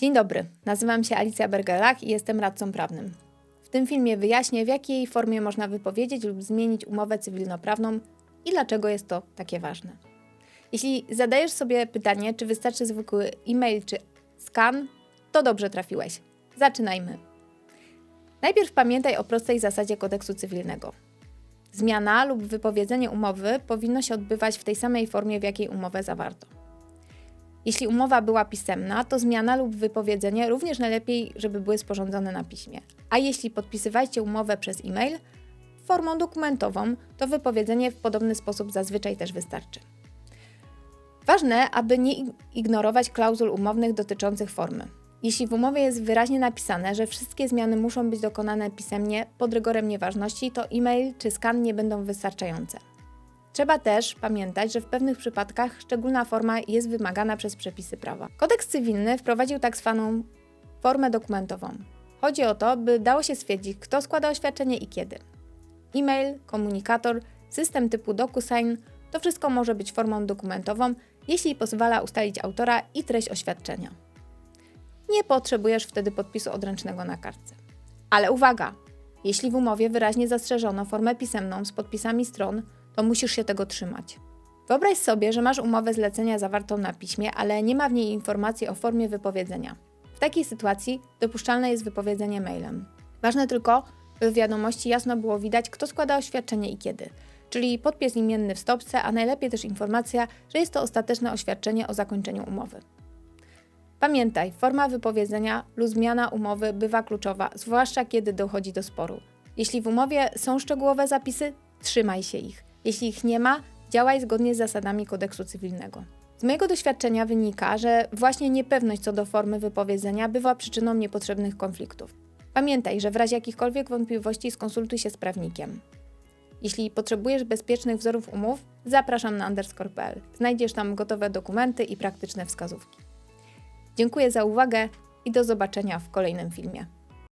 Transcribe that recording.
Dzień dobry, nazywam się Alicja Bergelach i jestem radcą prawnym. W tym filmie wyjaśnię, w jakiej formie można wypowiedzieć lub zmienić umowę cywilnoprawną i dlaczego jest to takie ważne. Jeśli zadajesz sobie pytanie, czy wystarczy zwykły e-mail czy skan, to dobrze trafiłeś. Zaczynajmy. Najpierw pamiętaj o prostej zasadzie kodeksu cywilnego. Zmiana lub wypowiedzenie umowy powinno się odbywać w tej samej formie, w jakiej umowę zawarto. Jeśli umowa była pisemna, to zmiana lub wypowiedzenie również najlepiej, żeby były sporządzone na piśmie. A jeśli podpisywaliście umowę przez e-mail, formą dokumentową, to wypowiedzenie w podobny sposób zazwyczaj też wystarczy. Ważne, aby nie ignorować klauzul umownych dotyczących formy. Jeśli w umowie jest wyraźnie napisane, że wszystkie zmiany muszą być dokonane pisemnie pod rygorem nieważności, to e-mail czy skan nie będą wystarczające. Trzeba też pamiętać, że w pewnych przypadkach szczególna forma jest wymagana przez przepisy prawa. Kodeks cywilny wprowadził tak zwaną formę dokumentową. Chodzi o to, by dało się stwierdzić, kto składa oświadczenie i kiedy. E-mail, komunikator, system typu DocuSign to wszystko może być formą dokumentową, jeśli pozwala ustalić autora i treść oświadczenia. Nie potrzebujesz wtedy podpisu odręcznego na kartce. Ale uwaga! Jeśli w umowie wyraźnie zastrzeżono formę pisemną z podpisami stron, to musisz się tego trzymać. Wyobraź sobie, że masz umowę zlecenia zawartą na piśmie, ale nie ma w niej informacji o formie wypowiedzenia. W takiej sytuacji dopuszczalne jest wypowiedzenie mailem. Ważne tylko, by w wiadomości jasno było widać, kto składa oświadczenie i kiedy, czyli podpis imienny w stopce, a najlepiej też informacja, że jest to ostateczne oświadczenie o zakończeniu umowy. Pamiętaj, forma wypowiedzenia lub zmiana umowy bywa kluczowa, zwłaszcza kiedy dochodzi do sporu. Jeśli w umowie są szczegółowe zapisy, trzymaj się ich. Jeśli ich nie ma, działaj zgodnie z zasadami kodeksu cywilnego. Z mojego doświadczenia wynika, że właśnie niepewność co do formy wypowiedzenia bywa przyczyną niepotrzebnych konfliktów. Pamiętaj, że w razie jakichkolwiek wątpliwości skonsultuj się z prawnikiem. Jeśli potrzebujesz bezpiecznych wzorów umów, zapraszam na underscore.pl. Znajdziesz tam gotowe dokumenty i praktyczne wskazówki. Dziękuję za uwagę i do zobaczenia w kolejnym filmie.